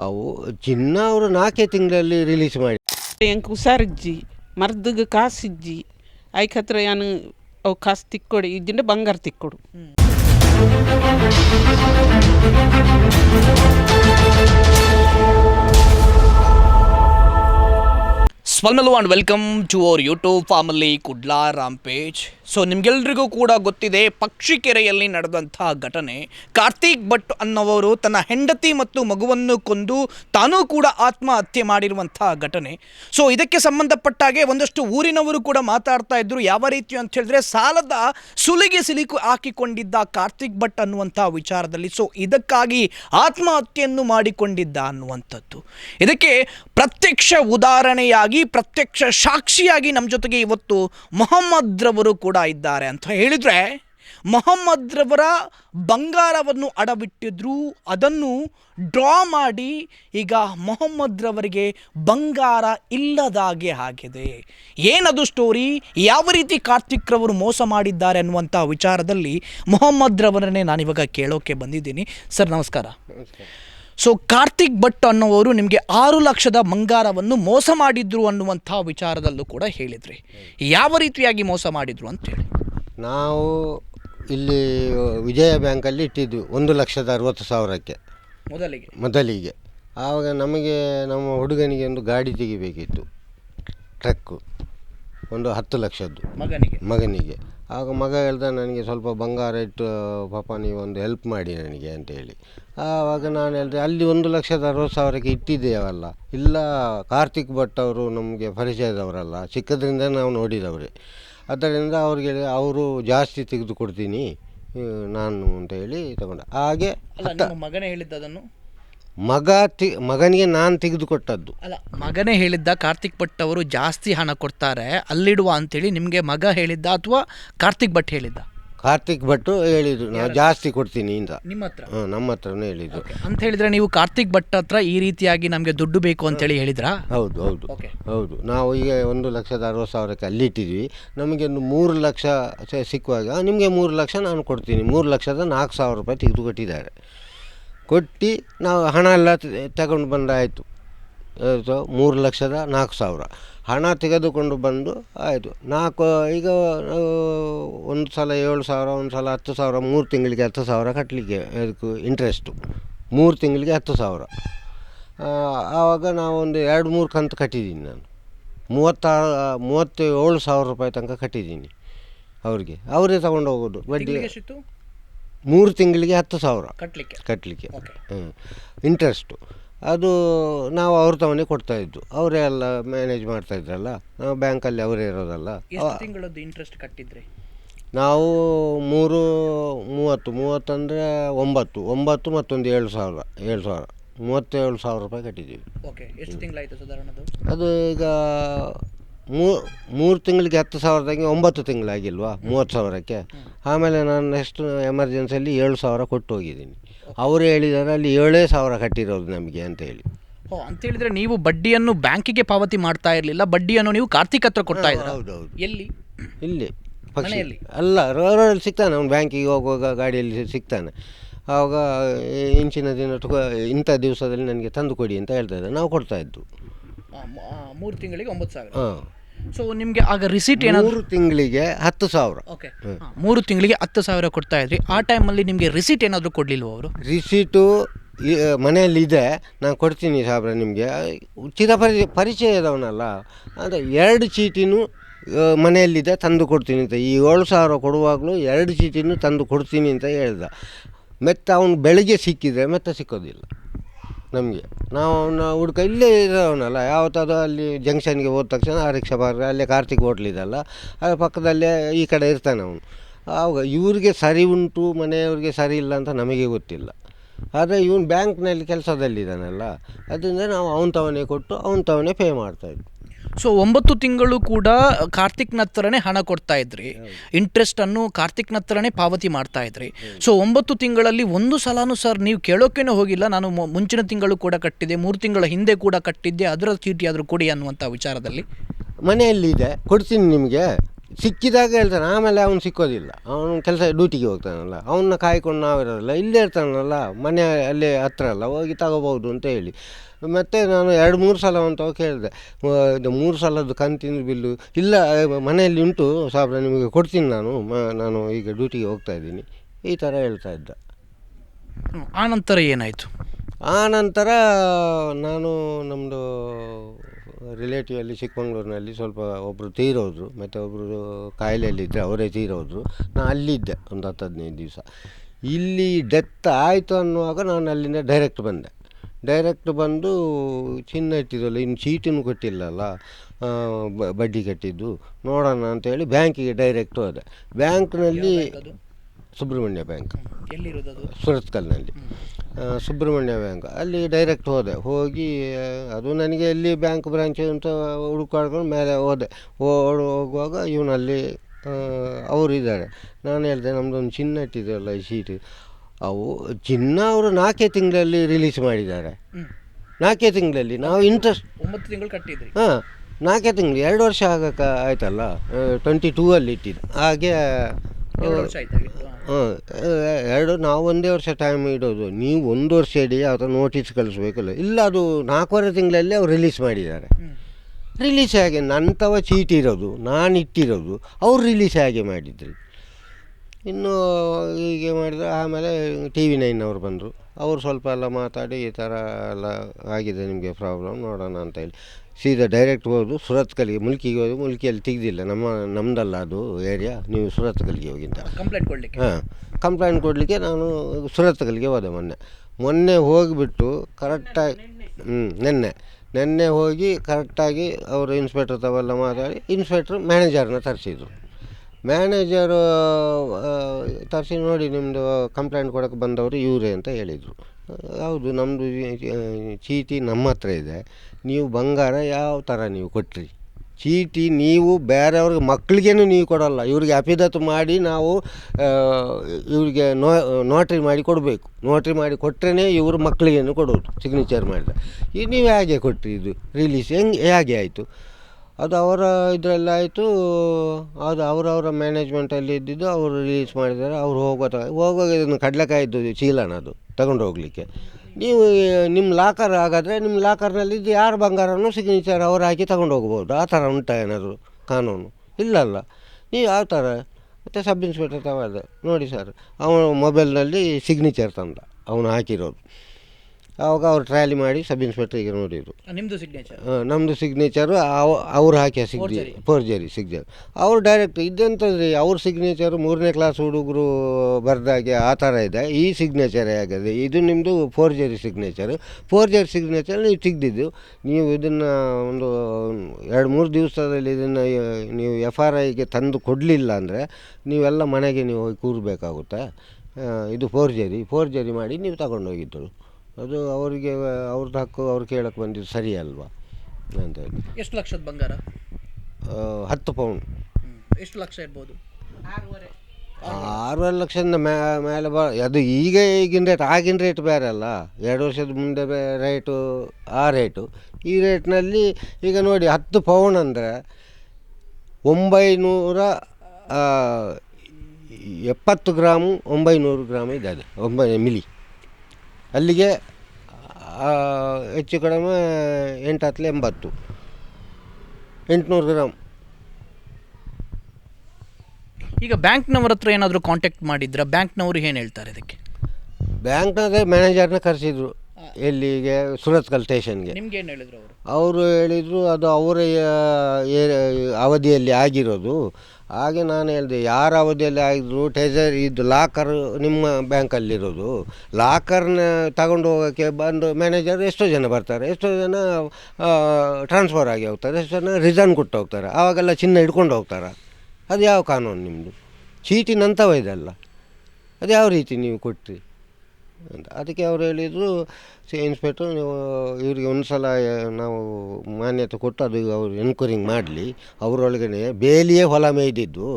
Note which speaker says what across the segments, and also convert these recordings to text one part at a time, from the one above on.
Speaker 1: ಅವು ಚಿನ್ನ ಅವರು ನಾಲ್ಕೇ ತಿಂಗಳಲ್ಲಿ ರಿಲೀಸ್ ಮಾಡಿ.
Speaker 2: ಎಂಕ್ ಹುಷಾರಿಜ್ಜಿ ಮರ್ದಗ್ ಕಾಸಿಜ್ಜಿ ಐಕ್ ಹತ್ರ ಯಾನು ಅವು ಕಾಸು ತಿಕ್ಕೊಡಿ ಇದ್ದಿಂದ ಬಂಗಾರ ತಿಕ್ಕೊಡು.
Speaker 3: ಸ್ಪಲ್ಮಲು and welcome to our YouTube family Kudla rampage so ನಿಮಗೆಲ್ರಿಗೂ ಕೂಡ ಗೊತ್ತಿದೆ ಪಕ್ಷಿಕೆರೆಯಲ್ಲಿ ನಡೆದಂತಹ ಘಟನೆ. ಕಾರ್ತಿಕ್ ಭಟ್ ಅನ್ನೋವರು ತನ್ನ ಹೆಂಡತಿ ಮತ್ತು ಮಗುವನ್ನು ಕೊಂದು ತಾನೂ ಕೂಡ ಆತ್ಮಹತ್ಯೆ ಮಾಡಿರುವಂತಹ ಘಟನೆ. ಸೊ ಇದಕ್ಕೆ ಸಂಬಂಧಪಟ್ಟಾಗೆ ಒಂದಷ್ಟು ಊರಿನವರು ಕೂಡ ಮಾತಾಡ್ತಾ ಇದ್ರು. ಯಾವ ರೀತಿ ಅಂತ ಹೇಳಿದ್ರೆ, ಸಾಲದ ಸುಲಿಗೆ ಸಿಲುಕು ಹಾಕಿಕೊಂಡಿದ್ದ ಕಾರ್ತಿಕ್ ಭಟ್ ಅನ್ನುವಂಥ ವಿಚಾರದಲ್ಲಿ. ಸೊ ಇದಕ್ಕಾಗಿ ಆತ್ಮಹತ್ಯೆಯನ್ನು ಮಾಡಿಕೊಂಡಿದ್ದ ಅನ್ನುವಂಥದ್ದು. ಇದಕ್ಕೆ ಪ್ರತ್ಯಕ್ಷ ಉದಾಹರಣೆಯಾಗಿ ಪ್ರತ್ಯಕ್ಷ ಸಾಕ್ಷಿಯಾಗಿ ನಮ್ಮ ಜೊತೆಗೆ ಇವತ್ತು ಮೊಹಮ್ಮದ್ರವರು ಕೂಡ ಇದ್ದಾರೆ ಅಂತ ಹೇಳಿದರೆ ಮೊಹಮ್ಮದ್ರವರ ಬಂಗಾರವನ್ನು ಅಡವಿಟ್ಟಿದ್ರು, ಅದನ್ನು ಡ್ರಾ ಮಾಡಿ ಈಗ ಮೊಹಮ್ಮದ್ರವರಿಗೆ ಬಂಗಾರ ಇಲ್ಲದಾಗೆ ಆಗಿದೆ. ಏನದು ಸ್ಟೋರಿ ಯಾವ ರೀತಿ ಕಾರ್ತಿಕ್ ರವರು ಮೋಸ ಮಾಡಿದ್ದಾರೆ ಅನ್ನುವಂಥ ವಿಚಾರದಲ್ಲಿ ಮೊಹಮ್ಮದ್ರವರನ್ನೇ ನಾನಿವಾಗ ಕೇಳೋಕ್ಕೆ ಬಂದಿದ್ದೀನಿ. ಸರ್ ನಮಸ್ಕಾರ. ಸೊ ಕಾರ್ತಿಕ್ ಭಟ್ ಅನ್ನೋವರು ನಿಮಗೆ ಆರು ಲಕ್ಷದ ಬಂಗಾರವನ್ನು ಮೋಸ ಮಾಡಿದ್ರು ಅನ್ನುವಂಥ ವಿಚಾರದಲ್ಲೂ ಕೂಡ ಹೇಳಿದ್ರಿ. ಯಾವ ರೀತಿಯಾಗಿ ಮೋಸ ಮಾಡಿದ್ರು ಅಂತ ಹೇಳಿ.
Speaker 1: ನಾವು ಇಲ್ಲಿ ವಿಜಯ ಬ್ಯಾಂಕಲ್ಲಿ ಇಟ್ಟಿದ್ವಿ ಒಂದು ಲಕ್ಷದ ಅರವತ್ತು ಸಾವಿರಕ್ಕೆ.
Speaker 3: ಮೊದಲಿಗೆ.
Speaker 1: ಮೊದಲಿಗೆ. ಆವಾಗ ನಮಗೆ ನಮ್ಮ ಹುಡುಗನಿಗೆ ಒಂದು ಗಾಡಿ ತೆಗಿಬೇಕಿತ್ತು. ಟ್ರಕ್ಕು. ಒಂದು ಹತ್ತು ಲಕ್ಷದ್ದು.
Speaker 3: ಮಗನಿಗೆ.
Speaker 1: ಮಗನಿಗೆ. ಆಗ ಮಗ ಹೇಳ್ದ ನನಗೆ ಸ್ವಲ್ಪ ಬಂಗಾರ ಇಟ್ಟು ಪಾಪ ನೀವು ಒಂದು ಹೆಲ್ಪ್ ಮಾಡಿ ನನಗೆ ಅಂತೇಳಿ ಆವಾಗ ನಾನು ಹೇಳಿದೆ ಅಲ್ಲಿ ಒಂದು ಲಕ್ಷದ ಅರವತ್ತು ಸಾವಿರಕ್ಕೆ ಇಟ್ಟಿದ್ದೇವಲ್ಲ. ಇಲ್ಲ ಕಾರ್ತಿಕ್ ಭಟ್ ಅವರು ನಮಗೆ ಪರಿಚಯದವರಲ್ಲ ಚಿಕ್ಕದ್ರಿಂದ ನಾವು ನೋಡಿದವರೇ. ಅದರಿಂದ ಅವ್ರಿಗೆ ಅವರು ಜಾಸ್ತಿ ತೆಗೆದುಕೊಡ್ತೀನಿ ನಾನು ಅಂತ ಹೇಳಿ ತಗೊಂಡೆ. ಹಾಗೆ
Speaker 3: ಮಗನೇ ಹೇಳಿದ್ದ ಅದನ್ನು?
Speaker 1: ಮಗ ತಿ ಮಗನಿಗೆ ನಾನು ತೆಗೆದುಕೊಟ್ಟದ್ದು.
Speaker 3: ಅಲ್ಲ ಮಗನೇ ಹೇಳಿದ್ದ ಕಾರ್ತಿಕ್ ಭಟ್ ಅವರು ಜಾಸ್ತಿ ಹಣ ಕೊಡ್ತಾರೆ ಅಲ್ಲಿಡುವ ಅಂತೇಳಿ ನಿಮಗೆ ಮಗ ಹೇಳಿದ್ದ ಅಥವಾ ಕಾರ್ತಿಕ್ ಭಟ್ ಹೇಳಿದ್ದ?
Speaker 1: ಕಾರ್ತಿಕ್ ಭಟ್ಟು ಹೇಳಿದ್ರು. ನಾವು ಜಾಸ್ತಿ ಕೊಡ್ತೀನಿ ಇಂದ
Speaker 3: ನಿಮ್ಮ ಹತ್ರ?
Speaker 1: ಹಾಂ ನಮ್ಮ ಹತ್ರನೇ ಹೇಳಿದ್ರು.
Speaker 3: ಅಂತ ಹೇಳಿದ್ರೆ ನೀವು ಕಾರ್ತಿಕ್ ಭಟ್ ಹತ್ರ ಈ ರೀತಿಯಾಗಿ ನಮಗೆ ದುಡ್ಡು ಬೇಕು ಅಂತೇಳಿ ಹೇಳಿದ್ರಾ?
Speaker 1: ಹೌದು ಹೌದು.
Speaker 3: Okay.
Speaker 1: ಹೌದು. ನಾವು ಈಗ ಒಂದು ಲಕ್ಷದ ಅರವತ್ತು ಸಾವಿರಕ್ಕೆ ಅಲ್ಲಿ ಇಟ್ಟಿದ್ವಿ. ನಮಗೆ ಒಂದು ಮೂರು ಲಕ್ಷ ಸ- ಸಿಕ್ಕುವಾಗ "ಆ, ನಿಮಗೆ ಮೂರು ಲಕ್ಷ ನಾನು ಕೊಡ್ತೀನಿ. ಮೂರು ಲಕ್ಷದ ನಾಲ್ಕು ಸಾವಿರ ರೂಪಾಯಿ ತೆಗೆದುಕೊಟ್ಟಿದ್ದಾರೆ. ಕೊಟ್ಟು ನಾವು ಹಣ ಎಲ್ಲ ತ- ತಗೊಂಡು ಬಂದಾಯಿತು. ಮೂರು ಲಕ್ಷದ ನಾಲ್ಕು ಸಾವಿರ. ಹಣ ತೆಗೆದುಕೊಂಡು ಬಂದು ಆಯಿತು. ನಾಲ್ಕು ಈಗ ನಾವು ಒಂದು ಸಲ ಏಳು ಸಾವಿರ ಒಂದು ಸಲ ಹತ್ತು ಸಾವಿರ ಮೂರು ತಿಂಗಳಿಗೆ ಹತ್ತು ಸಾವಿರ ಕಟ್ಟಲಿಕ್ಕೆ ಅದಕ್ಕೆ ಇಂಟ್ರೆಸ್ಟು ಮೂರು ತಿಂಗಳಿಗೆ ಹತ್ತು ಸಾವಿರ. ಆವಾಗ ನಾವು ಒಂದು ಎರಡು ಮೂರು ಕಂತು ಕಟ್ಟಿದ್ದೀನಿ ನಾನು. ಮೂವತ್ತಾರು ಮೂವತ್ತೇಳು ಸಾವಿರ ರೂಪಾಯಿ ತನಕ ಕಟ್ಟಿದ್ದೀನಿ ಅವ್ರಿಗೆ. ಅವರೇ ತಗೊಂಡು ಹೋಗೋದು. ಬಡ್ಡಿ ಮೂರು ತಿಂಗಳಿಗೆ ಹತ್ತು ಸಾವಿರ.
Speaker 3: ಕಟ್ಟಲಿಕ್ಕೆ
Speaker 1: ಕಟ್ಟಲಿಕ್ಕೆ. ಹ್ಞೂ ಇಂಟ್ರೆಸ್ಟು ಅದು ನಾವು ಅವ್ರ ತವನೇ ಕೊಡ್ತಾಯಿದ್ದು ಅವರೇ ಎಲ್ಲ ಮ್ಯಾನೇಜ್ ಮಾಡ್ತಾಯಿದ್ರಲ್ಲ ನಾವು ಬ್ಯಾಂಕಲ್ಲಿ ಅವರೇ ಇರೋದಲ್ಲ.
Speaker 3: ಎಷ್ಟು ತಿಂಗಳದ್ದು ಇಂಟ್ರೆಸ್ಟ್ ಕಟ್ಟಿದ್ರಿ?
Speaker 1: ನಾವು ಮೂರು ಮೂವತ್ತು ಮೂವತ್ತಂದರೆ ಒಂಬತ್ತು. ಒಂಬತ್ತು ಮತ್ತೊಂದು ಏಳು ಸಾವಿರ ಏಳು ಸಾವಿರ. ಮೂವತ್ತೇಳು ಸಾವಿರ ರೂಪಾಯಿ ಕಟ್ಟಿದ್ದೀವಿ.
Speaker 3: ಓಕೆ ಎಷ್ಟು ತಿಂಗಳಾಯಿತು ಸಾಧಾರಣದ್ದು
Speaker 1: ಅದು ಈಗ ಮೂ ಮೂರು ತಿಂಗಳಿಗೆ ಹತ್ತು ಸಾವಿರದಾಗೆ ಒಂಬತ್ತು ತಿಂಗಳಾಗಿಲ್ವಾ? ಮೂವತ್ತು ಸಾವಿರಕ್ಕೆ. ಆಮೇಲೆ ನಾನು ನೆಕ್ಸ್ಟ್ ಎಮರ್ಜೆನ್ಸಿಯಲ್ಲಿ ಏಳು ಸಾವಿರ ಕೊಟ್ಟು ಹೋಗಿದ್ದೀನಿ ಅವರು ಹೇಳಿದಾರೆ ಅಲ್ಲಿ ಏಳೇ ಸಾವಿರ ಕಟ್ಟಿರೋದು ನಮಗೆ ಅಂತ ಹೇಳಿ.
Speaker 3: ಓ ಅಂತ ಹೇಳಿದ್ರೆ ನೀವು ಬಡ್ಡಿಯನ್ನು ಬ್ಯಾಂಕಿಗೆ ಪಾವತಿ ಮಾಡ್ತಾ ಇರಲಿಲ್ಲ ಬಡ್ಡಿಯನ್ನು ನೀವು ಕಾರ್ತಿಕ್ ಹತ್ರ ಕೊಡ್ತಾ ಇದ್ರ
Speaker 1: ಹೌದೌದು.
Speaker 3: ಎಲ್ಲಿ?
Speaker 1: ಇಲ್ಲಿ ಪಕ್ಷಿ.
Speaker 3: ಮನೆಯಲ್ಲಿ?
Speaker 1: ಅಲ್ಲ ರೋಡಲ್ಲಿ ಸಿಗ್ತಾನೆ ಅವ್ನು ಬ್ಯಾಂಕಿಗೆ ಹೋಗುವಾಗ ಗಾಡಿಯಲ್ಲಿ ಸಿಗ್ತಾನೆ. ಆವಾಗ ಇಂಚಿನ ದಿನ ತಗೋ ಇಂಥ ದಿವಸದಲ್ಲಿ ನನಗೆ ತಂದು ಕೊಡಿ ಅಂತ ಹೇಳ್ತಾ ಇದ್ದೆ ನಾವು ಕೊಡ್ತಾ ಇದ್ದು.
Speaker 3: ಮೂರು ತಿಂಗಳಿಗೆ ಒಂಬತ್ತು ಸಾವಿರ.
Speaker 1: ಹಾಂ.
Speaker 3: ಸೊ ನಿಮಗೆ ಆಗ ರಿಸೀಟ್ ಏನಾದರೂ
Speaker 1: ಮೂರು ತಿಂಗಳಿಗೆ ಹತ್ತು ಸಾವಿರ.
Speaker 3: ಓಕೆ ಮೂರು ತಿಂಗಳಿಗೆ ಹತ್ತು ಸಾವಿರ ಕೊಡ್ತಾ ಇದ್ರಿ. ಆ ಟೈಮಲ್ಲಿ ನಿಮಗೆ ರಿಸೀಟ್ ಏನಾದರೂ ಕೊಡಲಿಲ್ವ ಅವರು?
Speaker 1: ರಿಸೀಟು ಮನೆಯಲ್ಲಿದೆ ನಾನು ಕೊಡ್ತೀನಿ ಸಾಬ್ರ ನಿಮಗೆ. ಉಚಿತ ಪರಿಚಯ ಪರಿಚಯದವನಲ್ಲ. ಅಂದರೆ ಎರಡು ಚೀಟಿನೂ ಆ, ಮನೆಯಲ್ಲಿದೆ ತಂದು ಕೊಡ್ತೀನಿ ಅಂತ. ಈ ಏಳು ಸಾವಿರ ಕೊಡುವಾಗಲೂ ಎರಡು ಚೀಟಿನೂ ತಂದು ಕೊಡ್ತೀನಿ ಅಂತ ಹೇಳ್ದ. ಮೆತ್ತ ಅವನು ಬೆಳಿಗ್ಗೆ ಸಿಕ್ಕಿದ್ರೆ ಮೆತ್ತ ಸಿಕ್ಕೋದಿಲ್ಲ. ನಮಗೆ. ನಾವು ಅವನ ಹುಡ್ಕ ಇಲ್ಲೇ ಇರೋನಲ್ಲ ಯಾವತ್ತಾದ್ರೂ ಅಲ್ಲಿ ಜಂಕ್ಷನ್ಗೆ ಹೋದ ತಕ್ಷಣ ಆ ರಿಕ್ಷಾ ಬಾರ ಅಲ್ಲೇ ಕಾರ್ತಿಕ್ ಓಟ್ಲ್ ಇದೆಯಲ್ಲ ಅದರ ಪಕ್ಕದಲ್ಲೇ ಈ ಕಡೆ ಇರ್ತಾನೆ ಅವನು. ಆವಾಗ ಇವ್ರಿಗೆ ಸರಿ ಉಂಟು, ಮನೆಯವ್ರಿಗೆ ಸರಿ ಇಲ್ಲ ಅಂತ ನಮಗೆ ಗೊತ್ತಿಲ್ಲ. ಆದರೆ ಇವನು ಬ್ಯಾಂಕ್ನಲ್ಲಿ ಕೆಲಸದಲ್ಲಿದ್ದಾನಲ್ಲ, ಅದರಿಂದ ನಾವು ಅವನ ತವನೇ ಕೊಟ್ಟು ಅವನ ತವನೇ ಪೇ ಮಾಡ್ತಾಯಿದ್ವಿ
Speaker 3: ಸೊ ಒಂಬತ್ತು ತಿಂಗಳು ಕೂಡ ಕಾರ್ತಿಕ್ನ ಹತ್ರನೇ ಹಣ ಕೊಡ್ತಾ ಇದ್ರಿ. ಇಂಟ್ರೆಸ್ಟ್ ಅನ್ನು ಕಾರ್ತಿಕ್ನ ಹತ್ರನೇ ಪಾವತಿ ಮಾಡ್ತಾ ಇದ್ರಿ. ಸೊ ಒಂಬತ್ತು ತಿಂಗಳಲ್ಲಿ ಒಂದು ಸಲಾನು ಸರ್ ನೀವು ಕೇಳೋಕ್ಕೇನೆ ಹೋಗಿಲ್ಲ. ನಾನು ಮುಂಚಿನ ತಿಂಗಳು ಕೂಡ ಕಟ್ಟಿದ್ದೆ. ಮೂರು ತಿಂಗಳ ಹಿಂದೆ ಕೂಡ ಕಟ್ಟಿದ್ದೆ. ಅದರ ಚೀಟಿ ಆದರೂ ಕೊಡಿ ಅನ್ನುವಂಥ ವಿಚಾರದಲ್ಲಿ.
Speaker 1: ಮನೆಯಲ್ಲಿದೆ. ಕೊಡ್ತೀನಿ ನಿಮಗೆ. ಸಿಕ್ಕಿದಾಗ ಹೇಳ್ತಾನೆ ಆಮೇಲೆ ಅವನು ಸಿಕ್ಕೋದಿಲ್ಲ. ಅವನು ಕೆಲಸ ಡ್ಯೂಟಿಗೆ ಹೋಗ್ತಾನಲ್ಲ. ಅವನ್ನ ಕಾಯ್ಕೊಂಡು ನಾವಿರೋದಿಲ್ಲ ಇಲ್ಲೇ ಇರ್ತಾನಲ್ಲ ಮನೆ ಅಲ್ಲೇ ಹತ್ರ ಅಲ್ಲ ಹೋಗಿ ತಗೋಬೋದು ಅಂತ ಹೇಳಿ. ಮತ್ತು ನಾನು ಎರಡು ಮೂರು ಸಲ ಅಂತ ಕೇಳಿದೆ. ಇದು ಮೂರು ಸಲದ್ದು ಕಂತಿನ ಬಿಲ್ಲು ಇಲ್ಲ ಮನೆಯಲ್ಲಿ ಉಂಟು ಸಾಬ್ರ ನಿಮಗೆ ಕೊಡ್ತೀನಿ ನಾನು ಮ- ನಾನು ಈಗ ಡ್ಯೂಟಿಗೆ ಹೋಗ್ತಾ ಇದ್ದೀನಿ ಈ ಥರ ಹೇಳ್ತಾ ಇದ್ದ.
Speaker 3: ಆನಂತರ ಏನಾಯಿತು?
Speaker 1: ಆನಂತರ ನಾನು ನಮ್ಮದು ರಿಲೇಟಿವ್ ಅಲ್ಲಿ ಚಿಕ್ಕಮಂಗ್ಳೂರಿನಲ್ಲಿ ಸ್ವಲ್ಪ ಒಬ್ಬರು ತೀರೋದ್ರು ಮತ್ತು ಒಬ್ಬರು ಕಾಯಿಲೆಯಲ್ಲಿದ್ದರೆ ಅವರೇ ತೀರೋದ್ರು. ನಾನು ಅಲ್ಲಿದ್ದೆ ಒಂದು ಹತ್ತು ಹದಿನೈದು ದಿವಸ. ಇಲ್ಲಿ ಡೆತ್ ಆಯಿತು ಅನ್ನುವಾಗ ನಾನು ಅಲ್ಲಿಂದ ಡೈರೆಕ್ಟ್ ಬಂದೆ. ಡೈರೆಕ್ಟ್ ಬಂದು ಚಿನ್ನ ಇಟ್ಟಿದ್ದಲ್ಲ ಇನ್ನು ಚೀಟಿನೂ ಕೊಟ್ಟಿಲ್ಲಲ್ಲ ಬಡ್ಡಿ ಕಟ್ಟಿದ್ದು. ನೋಡೋಣ ಅಂತೇಳಿ ಬ್ಯಾಂಕಿಗೆ ಡೈರೆಕ್ಟ್ ಹೋದೆ. ಬ್ಯಾಂಕ್ನಲ್ಲಿ ಸುಬ್ರಹ್ಮಣ್ಯ ಬ್ಯಾಂಕ್. ಸುರತ್ಕಲ್ನಲ್ಲಿ. ಸುಬ್ರಹ್ಮಣ್ಯ ಬ್ಯಾಂಕ್ ಅಲ್ಲಿ ಡೈರೆಕ್ಟ್ ಹೋದೆ. ಹೋಗಿ ಅದು ನನಗೆ ಎಲ್ಲಿ ಬ್ಯಾಂಕ್ ಬ್ರಾಂಚ್ ಅಂತ ಹುಡುಕಾಡ್ಕೊಂಡು ಮೇಲೆ ಹೋದೆ. ಓಡಿ ಹೋಗುವಾಗ ಇವನಲ್ಲಿ ಅವರು ಇದ್ದಾರೆ. ನಾನು ಹೇಳಿದೆ ನಮ್ಮದೊಂದು ಚಿನ್ನ ಇಟ್ಟಿದ್ದೆಲ್ಲ ಈ ಶೀಟ್ ಅವು ಚಿನ್ನ ಅವರು ನಾಲ್ಕೇ ತಿಂಗಳಲ್ಲಿ ರಿಲೀಸ್ ಮಾಡಿದ್ದಾರೆ. ನಾಲ್ಕೇ ತಿಂಗಳಲ್ಲಿ. ನಾವು ಇಂಟ್ರೆಸ್ಟ್
Speaker 3: ಒಂಬತ್ತು ತಿಂಗಳು ಕಟ್ಟಿದ್ದೆ
Speaker 1: ಹಾಂ ನಾಲ್ಕೇ ತಿಂಗಳು. ಎರಡು ವರ್ಷ ಆಗಕ್ಕೆ ಆಯ್ತಲ್ಲ? ಟ್ವೆಂಟಿ ಟೂ ಅಲ್ಲಿ ಇಟ್ಟಿದ್ದು. ಹಾಗೆ
Speaker 3: ಎರಡು ವರ್ಷ ಆಯ್ತು
Speaker 1: ಹಾಂ ಎರಡು ನಾವು ಒಂದೇ ವರ್ಷ ಟೈಮ್ ಇಡೋದು. ನೀವು ಒಂದು ವರ್ಷ ಇಡಿ ಅಥವಾ ನೋಟಿಸ್ ಕಳಿಸ್ಬೇಕಲ್ಲ. ಇಲ್ಲ ಅದು ನಾಲ್ಕೂವರೆ ತಿಂಗಳಲ್ಲಿ ಅವ್ರು ರಿಲೀಸ್ ಮಾಡಿದ್ದಾರೆ. ರಿಲೀಸ್ ಹೇಗೆ ನನ್ನತವ ಚೀಟಿ ಇರೋದು ನಾನು ಇಟ್ಟಿರೋದು ಅವ್ರು ರಿಲೀಸ್ ಆಗಿ ಮಾಡಿದ್ರಿ. ಇನ್ನು ಹೀಗೆ ಮಾಡಿದ್ರು ಆಮೇಲೆ ಟಿ ವಿ ನೈನವ್ರು ಬಂದರು. ಅವರು ಸ್ವಲ್ಪ ಎಲ್ಲ ಮಾತಾಡಿ ಈ ಥರ ಎಲ್ಲ ಆಗಿದೆ ನಿಮಗೆ ಪ್ರಾಬ್ಲಮ್ ನೋಡೋಣ ಅಂತ ಹೇಳಿ. ಸೀದಾ ಡೈರೆಕ್ಟ್ ಹೋದು ಸುರತ್ಕಲ್ಗೆ ಮುಲ್ಕಿಗೆ ಹೋಗಿ ಮುಲ್ಕಿಯಲ್ಲಿ ತೆಗ್ದಿಲ್ಲ. ನಮ್ಮ ನಮ್ಮದಲ್ಲ ಅದು ಏರಿಯಾ ನೀವು ಸುರತ್ಕಲ್ಗೆ ಹೋಗಿದ್ದ
Speaker 3: ಕಂಪ್ಲೇಂಟ್ ಕೊಡಲಿಕ್ಕೆ?
Speaker 1: ಹಾಂ ಕಂಪ್ಲೇಂಟ್ ಕೊಡಲಿಕ್ಕೆ ನಾನು ಸುರತ್ಕಲ್ಗೆ ಹೋದೆ ಮೊನ್ನೆ. ಮೊನ್ನೆ ಹೋಗಿಬಿಟ್ಟು ಕರೆಕ್ಟಾಗಿ ಹ್ಞೂ ನೆನ್ನೆ. ನೆನ್ನೆ ಹೋಗಿ ಕರೆಕ್ಟಾಗಿ ಅವರು ಇನ್ಸ್ಪೆಕ್ಟ್ರ್ ತಾವೆಲ್ಲ ಮಾತಾಡಿ ಇನ್ಸ್ಪೆಕ್ಟ್ರ್ ಮ್ಯಾನೇಜರ್ನ ತರಿಸಿದ್ರು. ಮ್ಯಾನೇಜರು ತರಿಸಿ ನೋಡಿ ನಿಮ್ಮದು ಕಂಪ್ಲೇಂಟ್ ಕೊಡೋಕ್ಕೆ ಬಂದವರು ಇವರೇ ಅಂತ ಹೇಳಿದರು. ಹೌದು ನಮ್ಮದು ಚೀಟಿ ನಮ್ಮ ಹತ್ರ ಇದೆ. ನೀವು ಬಂಗಾರ ಯಾವ ಥರ ನೀವು ಕೊಟ್ಟಿರಿ ಚೀಟಿ ನೀವು ಬೇರೆಯವ್ರಿಗೆ ಮಕ್ಕಳಿಗೇನು ನೀವು ಕೊಡೋಲ್ಲ. ಇವ್ರಿಗೆ ಅಪಿದತ್ತು ಮಾಡಿ ನಾವು ಇವರಿಗೆ ನೋಟ್ರಿ ಮಾಡಿ ಕೊಡಬೇಕು. ನೋಟ್ರಿ ಮಾಡಿ ಕೊಟ್ಟರೆ ಇವರು ಮಕ್ಕಳಿಗೇನು ಕೊಡೋದು ಸಿಗ್ನೇಚರ್ ಮಾಡಿದ ಈಗ ನೀವು ಹೇಗೆ ಕೊಟ್ಟಿರಿ ಇದು? ರಿಲೀಸ್ ಹೆಂಗೆ, ಹೇಗೆ ಆಯಿತು? ಅದು ಅವರ ಇದರಲ್ಲಿ ಆಯಿತು, ಅದು ಅವರವರ ಮ್ಯಾನೇಜ್ಮೆಂಟಲ್ಲಿ ಇದ್ದಿದ್ದು ಅವರು ರಿಲೀಸ್ ಮಾಡಿದ್ದಾರೆ, ಅವ್ರು ಹೋಗೋ ತ ಹೋಗುವಾಗ ಇದನ್ನು ಕಡಲೆಕಾಯಿದ್ದು ಚೀಲನ ಅದು, ತಗೊಂಡು ಹೋಗಲಿಕ್ಕೆ. ನೀವು ನಿಮ್ಮ ಲಾಕರ್ ಹಾಗಾದರೆ ನಿಮ್ಮ ಲಾಕರ್ನಲ್ಲಿ ಇದು ಯಾರು ಬಂಗಾರನೂ ಸಿಗ್ನೇಚರ್ ಅವ್ರು ಹಾಕಿ ತಗೊಂಡು ಹೋಗ್ಬೋದು. ಆ ಥರ ಉಂಟಾ ಏನಾದರೂ ಕಾನೂನು? ಇಲ್ಲಲ್ಲ. ನೀವು ಯಾವ ಥರ, ಮತ್ತು ಸಬ್ ಇನ್ಸ್ಪೆಕ್ಟರ್ ತಗೊಂಡೆ ನೋಡಿ ಸರ್ ಅವನು ಮೊಬೈಲ್ನಲ್ಲಿ ಸಿಗ್ನೇಚರ್ ತಂದ, ಅವನು ಹಾಕಿರೋದು. ಆವಾಗ ಅವ್ರು ಟ್ರಾಲಿ ಮಾಡಿ ಸಬ್ ಇನ್ಸ್ಪೆಕ್ಟ್ರಿಗೆ ನೋಡಿದರು
Speaker 3: ನಿಮ್ಮದು ಸಿಗ್ನೇಚರ್
Speaker 1: ನಮ್ಮದು ಸಿಗ್ನೇಚರು ಅವ್ರು ಹಾಕಿ ಸಿಗ್ಜಿ ಫೋರ್ಜರಿ ಸಿಗ್ನೇಚರ್ ಅವ್ರು ಡೈರೆಕ್ಟ್ ಇದೆಂತದ್ರಿ ಅವ್ರ ಸಿಗ್ನೇಚರು ಮೂರನೇ ಕ್ಲಾಸ್ ಹುಡುಗರು ಬರ್ದಾಗೆ ಆ ಥರ ಇದೆ. ಈ ಸಿಗ್ನೇಚರ್ ಆಗಿದೆ ಇದು ನಿಮ್ಮದು ಫೋರ್ಜರಿ ಸಿಗ್ನೇಚರು ಫೋರ್ಜರಿ ಸಿಗ್ನೇಚರ್ ನೀವು ತೆಗ್ದಿದ್ದು ನೀವು ಇದನ್ನು ಒಂದು ಎರಡು ಮೂರು ದಿವಸದಲ್ಲಿ ಇದನ್ನು ನೀವು ಎಫ್ ಆರ್ ಐಗೆ ತಂದು ಕೊಡಲಿಲ್ಲ ಅಂದರೆ ನೀವೆಲ್ಲ ಮನೆಗೆ ನೀವು ಹೋಗಿ ಕೂರಬೇಕಾಗುತ್ತೆ. ಇದು ಫೋರ್ಜರಿ ಫೋರ್ಜರಿ ಮಾಡಿ ನೀವು ತಗೊಂಡೋಗಿದ್ದರು ಅದು ಅವರಿಗೆ ಅವ್ರದ್ದು ಹಕ್ಕು ಅವ್ರು ಕೇಳಕ್ಕೆ ಬಂದಿದ್ದು ಸರಿ ಅಲ್ವಾ ಅಂತ ಹೇಳಿ.
Speaker 3: ಎಷ್ಟು ಲಕ್ಷದ ಬಂಗಾರ?
Speaker 1: ಹತ್ತು ಪೌಂಡ್.
Speaker 3: ಎಷ್ಟು ಲಕ್ಷ ಇರ್ಬೋದು?
Speaker 2: ಆರೂವರೆ.
Speaker 1: ಲಕ್ಷದ ಲಕ್ಷದಿಂದ ಮ್ಯಾ ಮೇಲೆ ಬ ಅದು ಈಗ ಈಗಿನ ರೇಟ್ ಆಗಿನ ರೇಟ್ ಬೇರೆ ಅಲ್ಲ. ಎರಡು ವರ್ಷದ ಮುಂದೆ ಬೇ ರೇಟು ಆ ರೇಟು ಈ ರೇಟ್ನಲ್ಲಿ ಈಗ ನೋಡಿ ಹತ್ತು ಪೌಂಡ್ ಅಂದರೆ ಒಂಬೈನೂರ ಎಪ್ಪತ್ತು ಗ್ರಾಮು ಒಂಬೈನೂರು ಗ್ರಾಮ್ ಇದೆ ಅದು ಒಂಬೈ ಮಿಲಿ. ಅಲ್ಲಿಗೆ ಹೆಚ್ಚು ಕಡಿಮೆ ಎಂಟು ಹತ್ತಲೆ ಎಂಬತ್ತು. ಎಂಟುನೂರು ಗ್ರಾಮ್.
Speaker 3: ಈಗ ಬ್ಯಾಂಕ್ನವ್ರ ಹತ್ರ ಏನಾದರೂ ಕಾಂಟ್ಯಾಕ್ಟ್ ಮಾಡಿದ್ರ? ಬ್ಯಾಂಕ್ನವರು ಏನು ಹೇಳ್ತಾರೆ ಇದಕ್ಕೆ?
Speaker 1: ಬ್ಯಾಂಕ್ನಾಗ ಮ್ಯಾನೇಜರ್ನ ಕರೆಸಿದ್ರು. ಎಲ್ಲಿಗೆ? ಸುರತ್ಕಲ್ ಸ್ಟೇಷನ್ಗೆ.
Speaker 3: ನಿಮ್ಗೆ ಏನು ಹೇಳಿದ್ರು ಅವರು?
Speaker 1: ಅವರು ಹೇಳಿದರು ಅದು ಅವರ ಅವಧಿಯಲ್ಲಿ ಆಗಿರೋದು. ಹಾಗೆ ನಾನು ಹೇಳಿದೆ, ಯಾರ ಅವಧಿಯಲ್ಲಿ ಆಗಿದ್ರು ಟೆಜರ್ ಇದು ಲಾಕರ್ ನಿಮ್ಮ ಬ್ಯಾಂಕಲ್ಲಿರೋದು ಲಾಕರ್ನ ತಗೊಂಡು ಹೋಗೋಕ್ಕೆ ಬಂದು ಮ್ಯಾನೇಜರ್ ಎಷ್ಟೋ ಜನ ಬರ್ತಾರೆ, ಎಷ್ಟೋ ಜನ ಟ್ರಾನ್ಸ್ಫರ್ ಆಗಿ ಹೋಗ್ತಾರೆ, ಎಷ್ಟೋ ಜನ ರಿಸರ್ನ್ ಕೊಟ್ಟು ಹೋಗ್ತಾರೆ. ಆವಾಗೆಲ್ಲ ಚಿನ್ನ ಹಿಡ್ಕೊಂಡು ಹೋಗ್ತಾರೆ? ಅದು ಯಾವ ಕಾನೂನು ನಿಮ್ಮದು ಚೀಟಿನಂಥವ ಇದಲ್ಲ. ಅದು ಯಾವ ರೀತಿ ನೀವು ಕೊಟ್ರಿ? ಅಂತ. ಅದಕ್ಕೆ ಅವರು ಹೇಳಿದರು ಸಿ ಇನ್ಸ್ಪೆಕ್ಟರ್ ನೀವು ಇವರಿಗೆ ಒಂದು ಸಲ ನಾವು ಮಾನ್ಯತೆ ಕೊಟ್ಟು ಅದು ಅವರು ಎನ್ಕ್ವೈರಿಂಗ್ ಮಾಡಲಿ. ಅವರೊಳಗಡೆ ಬೇಲಿಯೇ ಹೊಲ ಮೇಯ್ದಿದ್ದು.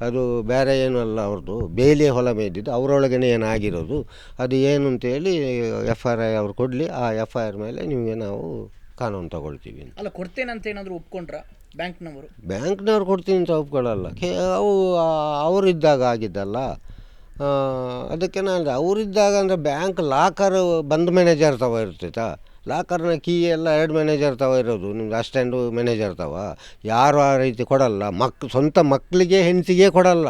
Speaker 1: ಅದು ಬೇರೆ ಏನೂ ಅಲ್ಲ ಅವ್ರದ್ದು. ಬೇಲಿಯೇ ಹೊಲ ಮೇಯ್ದಿದ್ದು. ಅವರೊಳಗನೆ ಏನಾಗಿರೋದು? ಅದು ಏನು ಅಂತೇಳಿ ಎಫ್ ಐ ಆರ್ ಅವ್ರು ಕೊಡಲಿ. ಆ ಎಫ್ ಐ ಆರ್ ಮೇಲೆ ನಿಮಗೆ ನಾವು ಕಾನೂನು ತಗೊಳ್ತೀವಿ ಅಂತ.
Speaker 3: ಅಲ್ಲ ಕೊಡ್ತೇನಂತ ಅಂತ ಏನಾದರೂ ಒಪ್ಕೊಂಡ್ರ ಬ್ಯಾಂಕ್ನವರು?
Speaker 1: ಬ್ಯಾಂಕ್ನವ್ರು ಕೊಡ್ತೀನಿ ಅಂತ ಒಪ್ಕೊಳ್ಳಲ್ಲ ಕೆ ಅವು ಅವರಿದ್ದಾಗ ಆಗಿದ್ದಲ್ಲ. ಅದಕ್ಕೆ ನಾನು ಅವರಿದ್ದಾಗ ಅಂದರೆ ಬ್ಯಾಂಕ್ ಲಾಕರ್ ಬಂದ್ ಮ್ಯಾನೇಜರ್ ತವ ಇರ್ತೈತಾ. ಲಾಕರ್ನ ಕೀ ಎಲ್ಲ ಎರಡು ಮ್ಯಾನೇಜರ್ ತವ ಇರೋದು, ನಿಮ್ದು ಅಸ್ಟೆಂಡು ಮ್ಯಾನೇಜರ್ ತವ. ಯಾರು ಆ ರೀತಿ ಕೊಡಲ್ಲ, ಮಕ್, ಸ್ವಂತ ಮಕ್ಕಳಿಗೆ ಹೆಂಡತಿಗೆ ಕೊಡಲ್ಲ.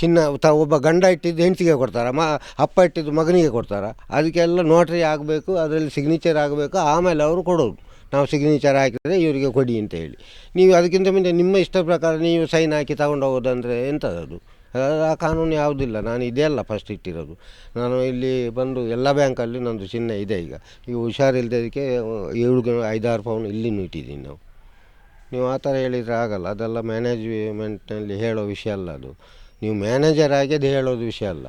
Speaker 1: ಚಿನ್ನ, ತ, ಒಬ್ಬ ಗಂಡ ಇಟ್ಟಿದ್ದು ಹೆಂಡತಿಗೆ ಕೊಡ್ತಾರೆ, ಮ, ಅಪ್ಪ ಇಟ್ಟಿದ್ದು ಮಗನಿಗೆ ಕೊಡ್ತಾರೆ. ಅದಕ್ಕೆಲ್ಲ ನೋಟ್ರಿ ಆಗಬೇಕು, ಅದರಲ್ಲಿ ಸಿಗ್ನೇಚರ್ ಆಗಬೇಕು, ಆಮೇಲೆ ಅವರು ಕೊಡೋದು. ನಾವು ಸಿಗ್ನೇಚರ್ ಹಾಕಿದರೆ ಇವರಿಗೆ ಕೊಡಿ ಅಂತ ಹೇಳಿ. ನೀವು ಅದಕ್ಕಿಂತ ಮುಂದೆ ನಿಮ್ಮ ಇಷ್ಟ ಪ್ರಕಾರ ನೀವು ಸೈನ್ ಹಾಕಿ ತಗೊಂಡು ಹೋಗೋದಂದರೆ ಎಂಥದ್ದು ಆ ಕಾನೂನು ಯಾವುದಿಲ್ಲ ನಾನು ಇದೇ ಅಲ್ಲ ಫಸ್ಟ್ ಇಟ್ಟಿರೋದು. ನಾನು ಇಲ್ಲಿ ಬಂದು ಎಲ್ಲ ಬ್ಯಾಂಕಲ್ಲಿ ನಂದು ಚಿನ್ನ ಇದೆ ಈಗ. ಈಗ ಹುಷಾರಿಲ್ಲದಕ್ಕೆ ಏಳು ಐದಾರು ಪೌನ್ ಇಲ್ಲಿನೂ ಇಟ್ಟಿದ್ದೀನಿ ನಾವು. ನೀವು ಆ ಥರ ಹೇಳಿದರೆ ಆಗಲ್ಲ. ಅದೆಲ್ಲ ಮ್ಯಾನೇಜ್ಮೆಂಟ್ನಲ್ಲಿ ಹೇಳೋ ವಿಷಯ ಅಲ್ಲ ಅದು. ನೀವು ಮ್ಯಾನೇಜರ್ ಆಗಿ ಹೇಳೋದು ವಿಷಯ ಅಲ್ಲ.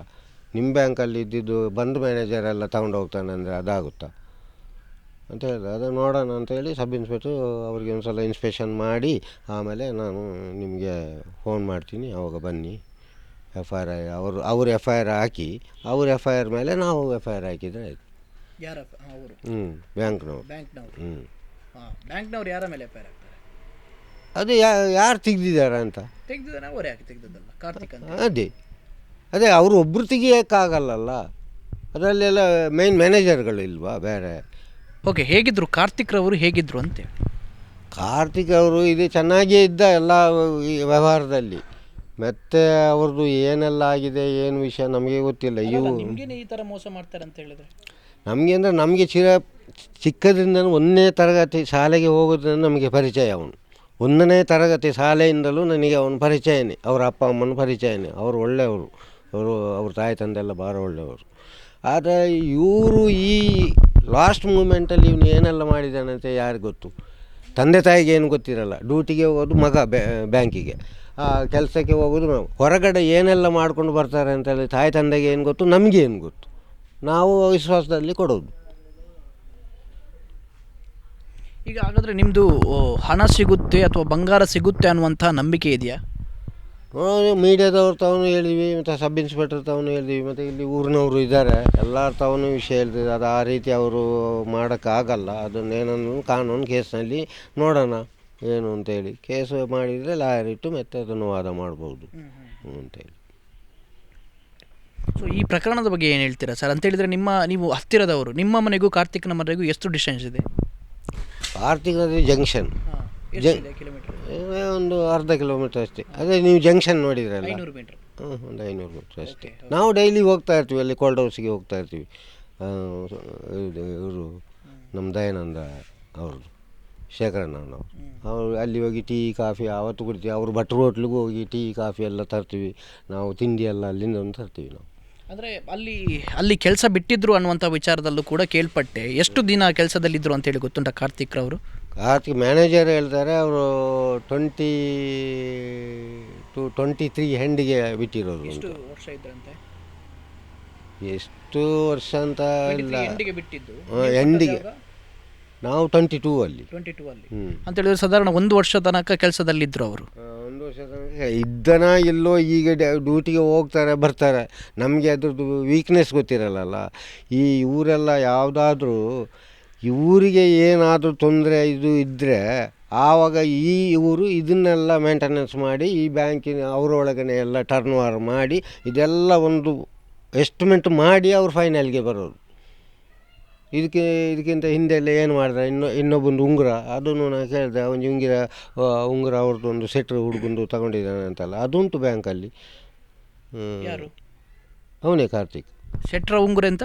Speaker 1: ನಿಮ್ಮ ಬ್ಯಾಂಕಲ್ಲಿ ಇದ್ದಿದ್ದು ಬಂದು ಮ್ಯಾನೇಜರ್ ಎಲ್ಲ ತಗೊಂಡು ಹೋಗ್ತಾನೆ ಅಂದರೆ ಅದಾಗುತ್ತಾ? ಅಂತ ಹೇಳಿದ್ರೆ, ಅದು ನೋಡೋಣ ಅಂತ ಹೇಳಿ ಸಬ್ ಇನ್ಸ್ಪೆಕ್ಟ್ರು ಅವ್ರಿಗೆ ಒಂದು ಸಲ ಇನ್ಸ್ಪೆಕ್ಷನ್ ಮಾಡಿ, ಆಮೇಲೆ ನಾನು ನಿಮಗೆ ಫೋನ್ ಮಾಡ್ತೀನಿ. ಆವಾಗ ಬನ್ನಿ. ಎಫ್ ಐ ಆರ್ ಅವರು ಅವ್ರು ಎಫ್ ಐ ಆರ್ ಹಾಕಿ ಅವ್ರ ಎಫ್ ಐ ಆರ್ ಮೇಲೆ ನಾವು ಎಫ್ ಐ ಆರ್ ಹಾಕಿದರೆ ಆಯಿತು.
Speaker 3: ಅವರು.
Speaker 1: ಹ್ಞೂ ಬ್ಯಾಂಕ್ನವ್ರು.
Speaker 3: ಬ್ಯಾಂಕ್ನವರು.
Speaker 1: ಹ್ಞೂ
Speaker 3: ಹಾಂ ಬ್ಯಾಂಕ್ನವ್ರು ಯಾರ ಮೇಲೆ ಎಫ್ ಐ ಆರ್ ಆಗ್ತಾರೆ
Speaker 1: ಅದು ಯಾರು ತೆಗ್ದಿದ್ದಾರೆ ಅಂತ?
Speaker 3: ತೆಗ್ದಿದ್ದಾನೆ ಅವರೇ ಯಾಕೆ ತೆಗ್ದದ್ದಲ್ಲ ಕಾರ್ತಿಕ್ ಅಂತ.
Speaker 1: ಅದೇ. ಅದೇ ಅವರು ಒಬ್ಬರು ತೆಗಿಯೋಕ್ಕಾಗಲ್ಲಲ್ಲ? ಅದರಲ್ಲೆಲ್ಲ ಮೇನ್ ಮ್ಯಾನೇಜರ್ಗಳು ಇಲ್ವಾ ಬೇರೆ?
Speaker 3: ಓಕೆ ಹೇಗಿದ್ರು ಕಾರ್ತಿಕ್ ರವರು ಹೇಗಿದ್ರು ಅಂತೇಳಿ
Speaker 1: ಕಾರ್ತಿಕ್ ಅವರು ಇದು ಚೆನ್ನಾಗಿಯೇ ಇದ್ದ ಎಲ್ಲ ಈ ವ್ಯವಹಾರದಲ್ಲಿ. ಮತ್ತೆ ಅವ್ರದ್ದು ಏನೆಲ್ಲ ಆಗಿದೆ ಏನು ವಿಷಯ ನಮಗೆ ಗೊತ್ತಿಲ್ಲ. ಇವು
Speaker 3: ನಿಮ್ಗೇನೆ ಈ ಥರ ಮೋಸ ಮಾಡ್ತಾರೆ ಅಂತ ಹೇಳಿದ್ರೆ?
Speaker 1: ನಮಗೆ ಅಂದರೆ ನಮಗೆ ಚಿರ ಚಿಕ್ಕದ್ರಿಂದ ಒಂದನೇ ತರಗತಿ ಶಾಲೆಗೆ ಹೋಗೋದ್ರಿಂದ ನಮಗೆ ಪರಿಚಯ ಅವನು. ಒಂದನೇ ತರಗತಿ ಶಾಲೆಯಿಂದಲೂ ನನಗೆ ಅವನ ಪರಿಚಯನೇ ಅವರ ಅಪ್ಪ ಅಮ್ಮನ ಪರಿಚಯನೇ ಅವರು ಒಳ್ಳೆಯವರು ಅವರು ಅವ್ರ ತಾಯಿ ತಂದೆ ಎಲ್ಲ ಭಾಳ ಒಳ್ಳೆಯವರು. ಆದರೆ ಇವರು ಈ ಲಾಸ್ಟ್ ಮೂಮೆಂಟಲ್ಲಿ ಇವನು ಏನೆಲ್ಲ ಮಾಡಿದ್ದಾನಂತೆ ಯಾರಿಗೆ ಗೊತ್ತು? ತಂದೆ ತಾಯಿಗೆ ಏನು ಗೊತ್ತಿರಲ್ಲ ಡ್ಯೂಟಿಗೆ ಹೋಗೋದು ಮಗ ಬ್ಯಾಂಕಿಗೆ. ಕೆಲಸಕ್ಕೆ ಹೋಗೋದು ನಾವು. ಹೊರಗಡೆ ಏನೆಲ್ಲ ಮಾಡ್ಕೊಂಡು ಬರ್ತಾರೆ ಅಂತೇಳಿ ತಾಯಿ ತಂದೆಗೆ ಏನು ಗೊತ್ತು? ನಮಗೆ ಏನು ಗೊತ್ತು? ನಾವು ವಿಶ್ವಾಸದಲ್ಲಿ ಕೊಡೋದು.
Speaker 3: ಈಗ ಹಾಗಾದರೆ ನಿಮ್ಮದು ಹಣ ಸಿಗುತ್ತೆ ಅಥವಾ ಬಂಗಾರ ಸಿಗುತ್ತೆ ಅನ್ನುವಂಥ ನಂಬಿಕೆ ಇದೆಯಾ?
Speaker 1: ಮೀಡಿಯಾದವ್ರು ತವನು ಹೇಳಿದ್ವಿ ಮತ್ತು ಸಬ್ ಇನ್ಸ್ಪೆಕ್ಟರ್ ತವನು ಹೇಳಿದ್ವಿ ಮತ್ತು ಇಲ್ಲಿ ಊರಿನವರು ಇದ್ದಾರೆ ಎಲ್ಲರ ತವನು ವಿಷಯ ಹೇಳ್ತಿದ್ದಾರೆ. ಅದು ಆ ರೀತಿ ಅವರು ಮಾಡೋಕ್ಕಾಗಲ್ಲ. ಅದನ್ನೇನನ್ನು ಕಾನೂನು ಕೇಸ್ನಲ್ಲಿ ನೋಡೋಣ. ಏನು ಅಂತೇಳಿ ಕೇಸ್ ಮಾಡಿದರೆ ಲಾಯರ್ ಇಟ್ಟು ಮತ್ತೆ ಅದನ್ನು ವಾದ ಮಾಡ್ಬೋದು ಹ್ಞೂ ಅಂತೇಳಿ.
Speaker 3: ಸೊ ಈ ಪ್ರಕರಣದ ಬಗ್ಗೆ ಏನು ಹೇಳ್ತೀರಾ ಸರ್? ಅಂತ ಹೇಳಿದ್ರೆ ನಿಮ್ಮ ನೀವು ಹತ್ತಿರದವರು ನಿಮ್ಮ ಮನೆಗೂ ಕಾರ್ತಿಕ್ನ ಮನೆಗೂ ಎಷ್ಟು ಡಿಸ್ಟೆನ್ಸ್ ಇದೆ?
Speaker 1: ಕಾರ್ತಿಕ್ ನದಿ ಜಂಕ್ಷನ್ ಒಂದು ಅರ್ಧ ಕಿಲೋಮೀಟರ್ ಅಷ್ಟೇ. ಅದೇ ನೀವು ಜಂಕ್ಷನ್ ನೋಡಿದ್ರೆ
Speaker 3: ಐನೂರು ಮೀಟರ್
Speaker 1: ಹ್ಞೂ ಒಂದು ಐನೂರು ಮೀಟ್ರ್ ಅಷ್ಟೇ. ನಾವು ಡೈಲಿ ಹೋಗ್ತಾ ಇರ್ತೀವಿ ಅಲ್ಲಿ ಕೋಲ್ಡ್ ಹೌಸಿಗೆ ಹೋಗ್ತಾ ಇರ್ತೀವಿ. ಇವರು ನಮ್ಮ ದಯಾನಂದ ಅವ್ರದ್ದು. ಶೇಖರಣ್ಣನವರು. ಅವರು ಅಲ್ಲಿ ಹೋಗಿ ಟೀ ಕಾಫಿ ಆವತ್ತು ಕುಡಿತೀವಿ. ಅವರು ಭಟ್ರು ಹೋಟ್ಲಿಗೂ ಹೋಗಿ ಟೀ ಕಾಫಿ ಎಲ್ಲ ತರ್ತೀವಿ. ನಾವು ತಿಂಡಿ ಎಲ್ಲ ಅಲ್ಲಿಂದ ಒಂದು ತರ್ತೀವಿ ನಾವು.
Speaker 3: ಅಂದರೆ ಅಲ್ಲಿ ಅಲ್ಲಿ ಕೆಲಸ ಬಿಟ್ಟಿದ್ರು ಅನ್ನುವಂಥ ವಿಚಾರದಲ್ಲೂ ಕೂಡ ಕೇಳ್ಪಟ್ಟೆ. ಎಷ್ಟು ದಿನ ಕೆಲಸದಲ್ಲಿದ್ದರು ಅಂತೇಳಿ ಗೊತ್ತುಂಟ ಕಾರ್ತಿಕ್ ಅವರು
Speaker 1: ಕಾರ್ತಿಕ್ ಮ್ಯಾನೇಜರ್ ಹೇಳ್ತಾರೆ ಅವರು ಟ್ವೆಂಟಿ ಟು ಟ್ವೆಂಟಿ ತ್ರೀ ಹೆಂಡಿಗೆ ಬಿಟ್ಟಿರೋದು ಎಷ್ಟು
Speaker 3: ವರ್ಷ ಇದ್ರಂತೆ?
Speaker 1: ಎಷ್ಟು ವರ್ಷ ಅಂತ ಇಲ್ಲ.
Speaker 3: ಹೆಂಡಿಗೆ ಬಿಟ್ಟಿದ್ದು.
Speaker 1: ಹಾಂ ಎಂಡಿಗೆ ನಾವು ಟ್ವೆಂಟಿ ಟೂ ಅಲ್ಲಿ.
Speaker 3: ಟ್ವೆಂಟಿ ಟೂ ಅಲ್ಲಿ ಅಂತ ಹೇಳಿದ್ರೆ ಸಾಧಾರಣ ಒಂದು ವರ್ಷ ತನಕ ಕೆಲಸದಲ್ಲಿದ್ದರು ಅವರು.
Speaker 1: ಒಂದು ವರ್ಷ ತನಕ ಇದ್ದನ ಎಲ್ಲೋ ಈಗ ಡ್ಯೂಟಿಗೆ ಹೋಗ್ತಾರೆ ಬರ್ತಾರೆ. ನಮಗೆ ಅದ್ರದ್ದು ವೀಕ್ನೆಸ್ ಗೊತ್ತಿರಲ್ಲ ಈ ಇವರೆಲ್ಲ ಯಾವುದಾದ್ರೂ ಇವರಿಗೆ ಏನಾದರೂ ತೊಂದರೆ ಇದು ಇದ್ದರೆ ಆವಾಗ ಈ ಇವರು ಇದನ್ನೆಲ್ಲ ಮೇಂಟೆನೆನ್ಸ್ ಮಾಡಿ ಈ ಬ್ಯಾಂಕಿನ ಅವರೊಳಗನೆ ಎಲ್ಲ ಟರ್ನ್ ಓವರ್ ಮಾಡಿ ಇದೆಲ್ಲ ಒಂದು ಎಸ್ಟಿಮೆಂಟ್ ಮಾಡಿ ಅವ್ರು ಫೈನಲ್ಗೆ ಬರೋದು ಇದಕ್ಕೆ ಇದಕ್ಕಿಂತ ಹಿಂದೆಲ್ಲ ಏನು ಮಾಡಿದ ಇನ್ನೊ ಇನ್ನೊಬ್ಬಂದು ಉಂಗುರ ಅದನ್ನು ನಾನು ಕೇಳಿದೆ ಅವನು ಹಿಂಗಿರ ಉಂಗುರ ಅವ್ರದ್ದು ಒಂದು ಸೆಟ್ರ್ ಹುಡುಗಂದು ತಗೊಂಡಿದ್ದಾನೆ ಅಂತಲ್ಲ ಅದುಂಟು ಬ್ಯಾಂಕಲ್ಲಿ
Speaker 3: ಯಾರು?
Speaker 1: ಅವನೇ ಕಾರ್ತಿಕ್.
Speaker 3: ಸೆಟ್ರ ಉಂಗುರ ಅಂತ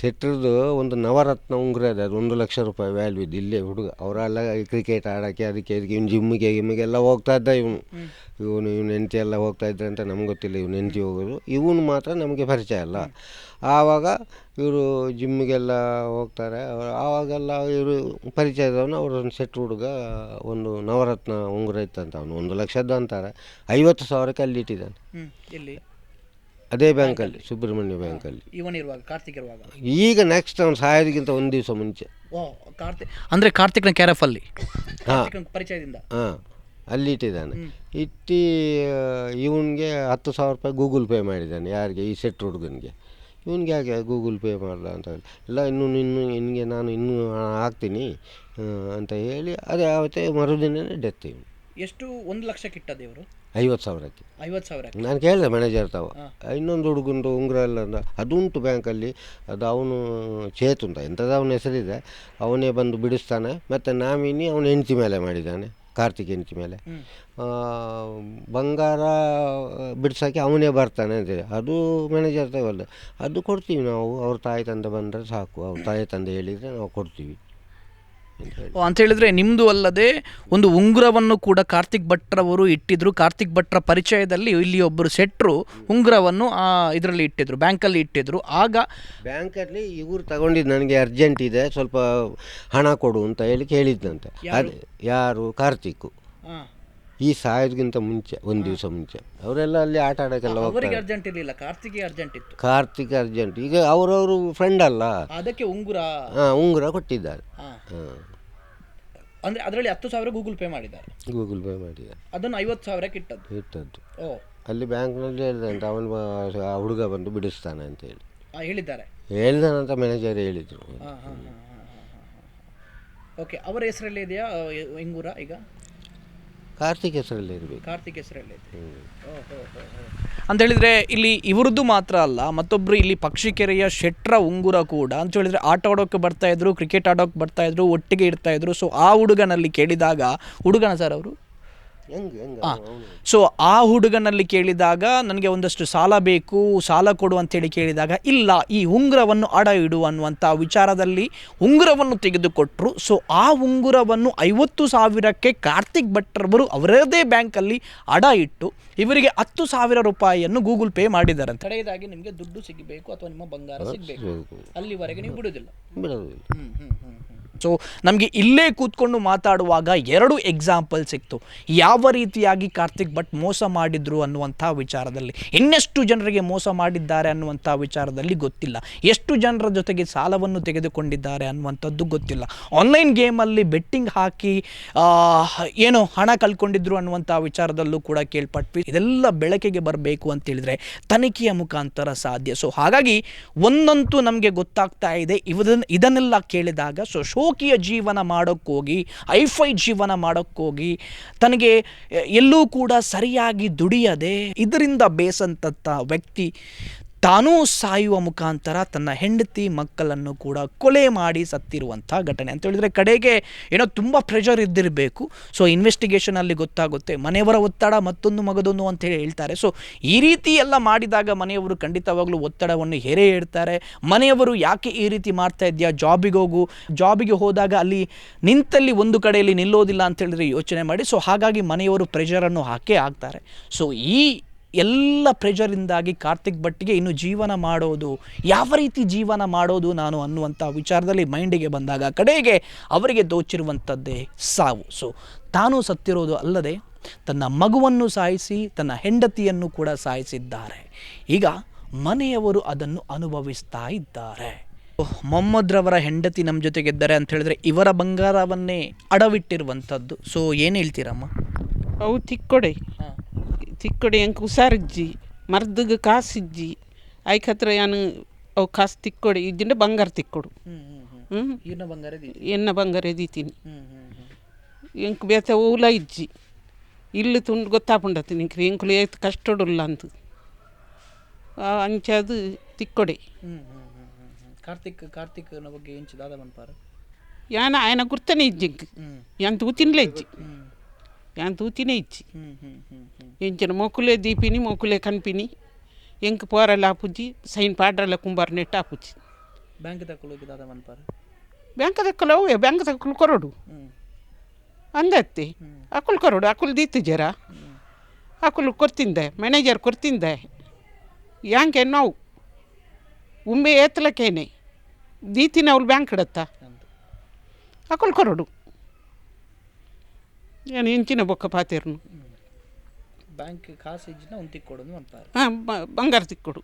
Speaker 1: ಸೆಟ್ರದ್ದು ಒಂದು ನವರತ್ನ ಉಂಗುರ ಇದೆ ಅದು ಒಂದು ಲಕ್ಷ ರೂಪಾಯಿ ವ್ಯಾಲ್ಯೂ ಇದೆ ಇಲ್ಲೇ ಹುಡುಗ. ಅವರೆಲ್ಲ ಕ್ರಿಕೆಟ್ ಆಡೋಕ್ಕೆ ಅದಕ್ಕೆ ಅದಕ್ಕೆ ಇವ್ನು ಜಿಮ್ಮಿಗೆ ಗಿಮ್ಮಿಗೆಲ್ಲ ಹೋಗ್ತಾ ಇದ್ದ ಇವನು. ಇವನು ಇವನು ಹೆಂಡತಿ ಎಲ್ಲ ಹೋಗ್ತಾ ಇದ್ದ ಅಂತ ನಮ್ಗೆ ಗೊತ್ತಿಲ್ಲ ಇವನು ಹೆಂಡತಿ ಹೋಗೋದು. ಇವನು ಮಾತ್ರ ನಮಗೆ ಪರಿಚಯ ಅಲ್ಲ. ಆವಾಗ ಇವರು ಜಿಮ್ಮಿಗೆಲ್ಲ ಹೋಗ್ತಾರೆ. ಅವ್ರು ಆವಾಗೆಲ್ಲ ಇವರು ಪರಿಚಯದವನು ಅವ್ರೊಂದು ಸೆಟ್ ಹುಡುಗ ಒಂದು ನವರತ್ನ ಉಂಗುರ ಇತ್ತಂತ ಅವನು. ಒಂದು ಲಕ್ಷದ್ದು ಅಂತಾರೆ. ಐವತ್ತು ಸಾವಿರಕ್ಕೆ ಅಲ್ಲಿ ಇಟ್ಟಿದ್ದಾನೆ. ಅದೇ ಬ್ಯಾಂಕಲ್ಲಿ ಸುಬ್ರಹ್ಮಣ್ಯ ಬ್ಯಾಂಕಲ್ಲಿ.
Speaker 3: ಇವನ್ ಇರುವಾಗ ಕಾರ್ತಿಕ್ ಇರುವಾಗ?
Speaker 1: ಈಗ ನೆಕ್ಸ್ಟ್ ಅವ್ನು ಸಾಯೋದಕ್ಕಿಂತ ಒಂದು ದಿವಸ ಮುಂಚೆ.
Speaker 3: ಓ ಕಾರ್ತಿಕ್ ಅಂದರೆ ಕಾರ್ತಿಕ್ನ ಕ್ಯಾರಫ್ ಅಲ್ಲಿ?
Speaker 1: ಹಾಂ.
Speaker 3: ಪರಿಚಯದಿಂದ?
Speaker 1: ಹಾಂ ಅಲ್ಲಿ ಇಟ್ಟಿದ್ದಾನೆ. ಇಟ್ಟು ಇವನಿಗೆ ಹತ್ತು ಸಾವಿರ ರೂಪಾಯಿ ಗೂಗಲ್ ಪೇ ಮಾಡಿದ್ದಾನೆ ಯಾರಿಗೆ ಈ ಸೆಟ್ ಹುಡುಗನಿಗೆ. ಇವನಿಗೆ ಯಾಕೆ ಗೂಗಲ್ ಪೇ ಮಾಡಲ್ಲ ಅಂತ ಹೇಳಿ. ಇಲ್ಲ ಇನ್ನೂ ಇನ್ನು ನಿನಗೆ ನಾನು ಇನ್ನೂ ಹಾಕ್ತೀನಿ ಅಂತ ಹೇಳಿ ಅದೇ ಆವತ್ತೇ ಮರುದಿನನೇ ಡೆತ್ ಇವನು.
Speaker 3: ಎಷ್ಟು ಒಂದು ಲಕ್ಷಕ್ಕೆ ಇಟ್ಟ ದೇವರು
Speaker 1: ಐವತ್ತು ಸಾವಿರಕ್ಕೆ.
Speaker 3: ಐವತ್ತು ಸಾವಿರ
Speaker 1: ನಾನು ಕೇಳಿದೆ ಮ್ಯಾನೇಜರ್ ತಾವ ಇನ್ನೊಂದು ಹುಡುಗಂದು ಉಂಗುರ ಎಲ್ಲ ಅಂದ. ಅದು ಉಂಟು ಬ್ಯಾಂಕಲ್ಲಿ ಅದು ಅವನು ಚೇತು ಅಂತ. ಎಂಥದ್ದು ಅವನ ಹೆಸರಿದೆ. ಅವನೇ ಬಂದು ಬಿಡಿಸ್ತಾನೆ. ಮತ್ತು ನಾಮಿನಿ ಅವನ ಹೆಂಡತಿ ಮೇಲೆ ಮಾಡಿದ್ದಾನೆ. ಕಾರ್ತಿಕ್ ಹೆಂಡತಿ ಮೇಲೆ. ಬಂಗಾರ ಬಿಡ್ಸೋಕ್ಕೆ ಅವನೇ ಬರ್ತಾನೆ ಅಂತೇಳಿ ಅದು ಮ್ಯಾನೇಜರ್ ತಾವಲ್ಲ ಅದು ಕೊಡ್ತೀವಿ ನಾವು. ಅವ್ರ ತಾಯಿ ತಂದೆ ಬಂದರೆ ಸಾಕು. ಅವ್ರ ತಾಯಿ ತಂದೆ ಹೇಳಿದರೆ ನಾವು ಕೊಡ್ತೀವಿ. ಅಂತ ಹೇಳಿ
Speaker 3: ಅಂತ ಹೇಳಿದ್ರೆ ನಿಮ್ದು ಅಲ್ಲದೆ ಒಂದು ಉಂಗುರವನ್ನು ಕೂಡ ಕಾರ್ತಿಕ್ ಭಟ್ರವರು ಇಟ್ಟಿದ್ರು. ಕಾರ್ತಿಕ್ ಭಟ್ರ ಪರಿಚಯದಲ್ಲಿ ಇಲ್ಲಿ ಒಬ್ಬರು ಸೆಟ್ರು ಉಂಗುರವನ್ನು ಇದರಲ್ಲಿ ಇಟ್ಟಿದ್ರು ಬ್ಯಾಂಕಲ್ಲಿ ಇಟ್ಟಿದ್ರು. ಆಗ
Speaker 1: ಬ್ಯಾಂಕಲ್ಲಿ ಇವರು ತಗೊಂಡಿದ್ದು ನನಗೆ ಅರ್ಜೆಂಟ್ ಇದೆ ಸ್ವಲ್ಪ ಹಣ ಕೊಡು ಅಂತ ಹೇಳಿ ಕೇಳಿದ್ದಂತೆ ಅದೇ ಯಾರು? ಕಾರ್ತಿಕ್ಕು ಈ ಸಾಯೋದಕ್ಕಿಂತ ಮುಂಚೆ ಒಂದು ದಿವಸ ಮುಂಚೆ. ಅವರೆಲ್ಲ ಅಲ್ಲಿ ಆಟ ಆಡೋಕ್ಕೆಲ್ಲ
Speaker 3: ಅವರಿಗೆ
Speaker 1: ಹೋಗ್ತಾರೆ
Speaker 3: ಅರ್ಜೆಂಟ್ ಇರಲಿಲ್ಲ ಕಾರ್ತಿಗೆ ಅರ್ಜೆಂಟ್ ಇತ್ತು.
Speaker 1: ಕಾರ್ತಿಕ್ ಅರ್ಜೆಂಟ್ ಈಗ ಅವರವರು ಫ್ರೆಂಡ್ ಅಲ್ಲ.
Speaker 3: ಅದಕ್ಕೆ ಉಂಗುರ
Speaker 1: ಹಾಂ ಉಂಗುರ ಕೊಟ್ಟಿದ್ದಾರೆ.
Speaker 3: ಹಾ.
Speaker 1: ಹಾಂ.
Speaker 3: ಅಂದ್ರೆ ಅದರಲ್ಲಿ ಹತ್ತು ಸಾವಿರ ಗೂಗಲ್ ಪೇ ಮಾಡಿದ್ದಾರೆ.
Speaker 1: ಗೂಗಲ್ ಪೇ ಮಾಡಿದ್ದಾರೆ.
Speaker 3: ಅದನ್ನು ಐವತ್ತು ಸಾವಿರಕ್ಕೆ ಇಟ್ಟದ್ದು.
Speaker 1: ಇಟ್ಟದ್ದು.
Speaker 3: ಓ.
Speaker 1: ಅಲ್ಲಿ ಬ್ಯಾಂಕ್ನಲ್ಲಿ ಹೇಳಿದಂತೆ ಅವನು ಆ ಹುಡುಗ ಬಂದು ಬಿಡಿಸ್ತಾನೆ ಅಂತ ಹೇಳಿ.
Speaker 3: ಆ, ಹೇಳಿದ್ದಾರೆ.
Speaker 1: ಹೇಳ್ದಾನಂತ ಮ್ಯಾನೇಜರ್ ಹೇಳಿದರು.
Speaker 3: ಓಕೆ ಅವರ ಹೆಸರಲ್ಲಿ ಇದೆಯಾ ಆ, ಉಂಗುರ ಈಗ?
Speaker 1: ಕಾರ್ತಿಕ್ ಹೆಸರಲ್ಲಿ ಇರಬೇಕು.
Speaker 3: ಕಾರ್ತಿಕ್ ಹೆಸರಲ್ಲಿ ಅಂತ ಹೇಳಿದ್ರೆ ಇಲ್ಲಿ ಇವರದ್ದು ಮಾತ್ರ ಅಲ್ಲ ಮತ್ತೊಬ್ರು ಇಲ್ಲಿ ಪಕ್ಷಿಕೆರೆಯ ಶೆಟ್ರ ಉಂಗುರ ಕೂಡ ಅಂತ ಹೇಳಿದ್ರೆ ಆಟ ಆಡೋಕೆ ಬರ್ತಾ ಇದ್ರು ಕ್ರಿಕೆಟ್ ಆಡೋಕೆ ಬರ್ತಾ ಇದ್ರು ಒಟ್ಟಿಗೆ ಇರ್ತಾ ಇದ್ರು. ಸೊ ಆ ಹುಡುಗನಲ್ಲಿ ಕೇಳಿದಾಗ ಹುಡುಗನ ಸರ್ ಅವರು? ಸೊ ಆ ಹುಡುಗನಲ್ಲಿ ಕೇಳಿದಾಗ ನನಗೆ ಒಂದಷ್ಟು ಸಾಲ ಬೇಕು ಸಾಲ ಕೊಡು ಅಂತೇಳಿ ಕೇಳಿದಾಗ ಇಲ್ಲ ಈ ಉಂಗುರವನ್ನು ಅಡ ಇಡು ಅನ್ನುವಂಥ ವಿಚಾರದಲ್ಲಿ ಉಂಗುರವನ್ನು ತೆಗೆದುಕೊಟ್ರು. ಸೊ ಆ ಉಂಗುರವನ್ನು ಐವತ್ತು ಸಾವಿರಕ್ಕೆ ಕಾರ್ತಿಕ್ ಭಟ್ರವರು ಅವರದೇ ಬ್ಯಾಂಕಲ್ಲಿ ಅಡ ಇಟ್ಟು ಇವರಿಗೆ ಹತ್ತು ಸಾವಿರ ರೂಪಾಯಿಯನ್ನು ಗೂಗಲ್ ಪೇ ಮಾಡಿದ್ದಾರೆ ತಡೆಯದಾಗಿ ನಿಮಗೆ ದುಡ್ಡು ಸಿಗಬೇಕು ಅಥವಾ ನಿಮ್ಮ ಬಂಗಾರ ಸಿಗಬೇಕು.
Speaker 1: ಬೇಕು.
Speaker 3: ಅಲ್ಲಿವರೆಗೆ ನೀವು ಬಿಡುವುದಿಲ್ಲ.
Speaker 1: ಬಿಡೋದಿಲ್ಲ
Speaker 3: ಸೊ ನಮಗೆ ಇಲ್ಲೇ ಕೂತ್ಕೊಂಡು ಮಾತಾಡುವಾಗ ಎರಡು ಎಕ್ಸಾಂಪಲ್ ಸಿಕ್ತು. ಯಾವ ರೀತಿಯಾಗಿ ಕಾರ್ತಿಕ್ ಭಟ್ ಮೋಸ ಮಾಡಿದ್ರು ಅನ್ನುವಂಥ ವಿಚಾರದಲ್ಲಿ? ಇನ್ನೆಷ್ಟು ಜನರಿಗೆ ಮೋಸ ಮಾಡಿದ್ದಾರೆ ಅನ್ನುವಂಥ ವಿಚಾರದಲ್ಲಿ ಗೊತ್ತಿಲ್ಲ. ಎಷ್ಟು ಜನರ ಜೊತೆಗೆ ಸಾಲವನ್ನು ತೆಗೆದುಕೊಂಡಿದ್ದಾರೆ ಅನ್ನುವಂಥದ್ದು ಗೊತ್ತಿಲ್ಲ. ಆನ್ಲೈನ್ ಗೇಮಲ್ಲಿ ಬೆಟ್ಟಿಂಗ್ ಹಾಕಿ ಏನೋ ಹಣ ಕಳ್ಕೊಂಡಿದ್ರು ಅನ್ನುವಂಥ ವಿಚಾರದಲ್ಲೂ ಕೂಡ ಕೇಳ್ಪಟ್ವಿ. ಇದೆಲ್ಲ ಬೆಳಕಿಗೆ ಬರಬೇಕು ಅಂತ ಹೇಳಿದ್ರೆ ತನಿಖೆಯ ಮುಖಾಂತರ ಸಾಧ್ಯ. ಸೊ ಹಾಗಾಗಿ ಒಂದಂತೂ ನಮಗೆ ಗೊತ್ತಾಗ್ತಾ ಇದೆ. ಇದನ್ನೆಲ್ಲ ಕೇಳಿದಾಗ ಸೊ ಶೋಕಿಯ ಜೀವನ ಮಾಡೋಕ್ಕೋಗಿ ಐಫೈ ಜೀವನ ಮಾಡೋಕ್ಕೋಗಿ ತನಗೆ ಎಲ್ಲೂ ಕೂಡ ಸರಿಯಾಗಿ ದುಡಿಯದೆ ಇದರಿಂದ ಬೇಸಂತ ವ್ಯಕ್ತಿ ತಾನೂ ಸಾಯುವ ಮುಖಾಂತರ ತನ್ನ ಹೆಂಡತಿ ಮಕ್ಕಳನ್ನು ಕೂಡ ಕೊಲೆ ಮಾಡಿ ಸತ್ತಿರುವಂಥ ಘಟನೆ ಅಂತ ಹೇಳಿದರೆ ಕಡೆಗೆ ಏನೋ ತುಂಬ ಪ್ರೆಷರ್ ಇದ್ದಿರಬೇಕು. ಸೊ ಇನ್ವೆಸ್ಟಿಗೇಷನಲ್ಲಿ ಗೊತ್ತಾಗುತ್ತೆ. ಮನೆಯವರ ಒತ್ತಡ ಮತ್ತೊಂದು ಮಗದೊಂದು ಅಂತ ಹೇಳಿ ಹೇಳ್ತಾರೆ. ಸೊ ಈ ರೀತಿ ಎಲ್ಲ ಮಾಡಿದಾಗ ಮನೆಯವರು ಖಂಡಿತವಾಗ್ಲೂ ಒತ್ತಡವನ್ನು ಹೇರೇ ಇಡ್ತಾರೆ ಮನೆಯವರು ಯಾಕೆ ಈ ರೀತಿ ಮಾಡ್ತಾ ಇದೆಯಾ ಜಾಬಿಗೆ ಹೋಗು. ಜಾಬಿಗೆ ಹೋದಾಗ ಅಲ್ಲಿ ನಿಂತಲ್ಲಿ ಒಂದು ಕಡೆಯಲ್ಲಿ ನಿಲ್ಲೋದಿಲ್ಲ ಅಂತ ಹೇಳಿದರೆ ಯೋಚನೆ ಮಾಡಿ. ಸೊ ಹಾಗಾಗಿ ಮನೆಯವರು ಪ್ರೆಷರನ್ನು ಹಾಕೇ ಹಾಕ್ತಾರೆ. ಸೊ ಈ ಎಲ್ಲ ಪ್ರೆಷರಿಂದಾಗಿ ಕಾರ್ತಿಕ್ ಭಟ್ಗೆ ಇನ್ನು ಜೀವನ ಮಾಡೋದು ಯಾವ ರೀತಿ ಜೀವನ ಮಾಡೋದು ನಾನು ಅನ್ನುವಂಥ ವಿಚಾರದಲ್ಲಿ ಮೈಂಡಿಗೆ ಬಂದಾಗ ಕಡೆಗೆ ಅವರಿಗೆ ದೋಚಿರುವಂಥದ್ದೇ ಸಾವು. ಸೊ ತಾನು ಸತ್ತಿರೋದು ಅಲ್ಲದೆ ತನ್ನ ಮಗುವನ್ನು ಸಾಯಿಸಿ ತನ್ನ ಹೆಂಡತಿಯನ್ನು ಕೂಡ ಸಾಯಿಸಿದ್ದಾರೆ. ಈಗ ಮನೆಯವರು ಅದನ್ನು ಅನುಭವಿಸ್ತಾ ಇದ್ದಾರೆ. ಮೊಹಮ್ಮದ್ರವರ ಹೆಂಡತಿ ನಮ್ಮ ಜೊತೆಗಿದ್ದಾರೆ ಅಂತ ಹೇಳಿದ್ರೆ ಇವರ ಬಂಗಾರವನ್ನೇ ಅಡವಿಟ್ಟಿರುವಂಥದ್ದು. ಸೊ ಏನು ಹೇಳ್ತೀರಮ್ಮ?
Speaker 2: ಅವು ತಿಕ್ಕೊಡೆ. ತಿಕ್ಕೊಡೆಯಂಕ್ ಹುಷಾರಿಜ್ಜಿ ಮರ್ದುಗು ಕಾಸಿಜ್ಜಿ ಐಕ್ ಹತ್ರ ಯಾನು ಅವು ಕಾಸು ತಿಕ್ಕೊಡೆ ಇದ್ದಿಂಡ ಬಂಗಾರ ತಿಕ್ಕೊಡು. ಎನ್ನ ಬಂಗಾರ ಎದೀತೀನಿ ಎಂಕ್ ಬೇತ ಊಲ ಇಜ್ಜಿ. ಇಲ್ಲಿ ತುಂಡು ಗೊತ್ತಾಪುಂಡತಿ ನಿಂಕ್ರಿ ಎಂಕುಲು ಏತ್ ಕಷ್ಟಡುಲ್ಲ ಅಂತ. ಅಂಚಾದು ತಿಕ್ಕೊಡೆ.
Speaker 3: ಕಾರ್ತಿಕ್ ಕಾರ್ತಿಕ್ನ ಬಗ್ಗೆ ಎಂಚು ದಾದ ಮನ್ಪಾರ?
Speaker 2: ಯಾನ ಆಯನ ಗುರ್ತನೆ ಇಜ್ಜಿಂಕ್ ಎಂತ ಊತಿನ್ಲೇ ಇಜ್ಜಿ. ಯಾನ್ ತೂತಿನೇ ಇಜ್ಜಿ ಎಂಚಿನ ಮೊಕುಲೆ ದೀಪಿನಿ ಮೊಕುಲೆ ಕನ್ಪಿನಿ ಎಂಕ್ ಪೋರಲ್ಲ ಆಪುಜ್ಜಿ ಸೈನ್ ಪಾಡ್ರಲ್ಲ ಕುಂಬಾರ ನೆಟ್ ಆಪುಜ್ಜಿ
Speaker 3: ಬ್ಯಾಂಕ್ ತಕೊಳ್ಳೋಕೆ ದಾದ ಮನ್ಪಾರ
Speaker 2: ಬ್ಯಾಂಕ್ ದಕ್ಕಲು ಅವೇ ಬ್ಯಾಂಕ್ ದಕ್ಕಲು ಕೊರೋಡು ಅಂದತ್ತೆ ಅಕುಲ್ ಕೊರಡು ಅಕುಲ್ ದೀತು ಜರ ಅಕುಲ್ ಕೊರ್ತಿಂದೆ ಮ್ಯಾನೇಜರ್ ಕೊರ್ತಿಂದೆ ಯಾಂಕೆ ನಾವು ಉಮ್ಮೆ ಏತ್ಲಕ್ಕೇನೆ ದೀತಿನ ಅವ್ಳು ಬ್ಯಾಂಕ್ ಇಡತ್ತ ಅಕುಲ್ ಕೊರಡು ಏನು ಇಂಚಿನ ಬೊಕ್ಕ ಪಾತೇರ್ನು
Speaker 3: ಬ್ಯಾಂಕ್ ಕಾಸು ಇಜ್ಜಿನ ಒಂದು ತಿಕ್ಕೊಡೋದು ಅಂತಾರೆ
Speaker 2: ಹಾಂ ಬಂಗಾರ ತಿಕ್ಕೊಡು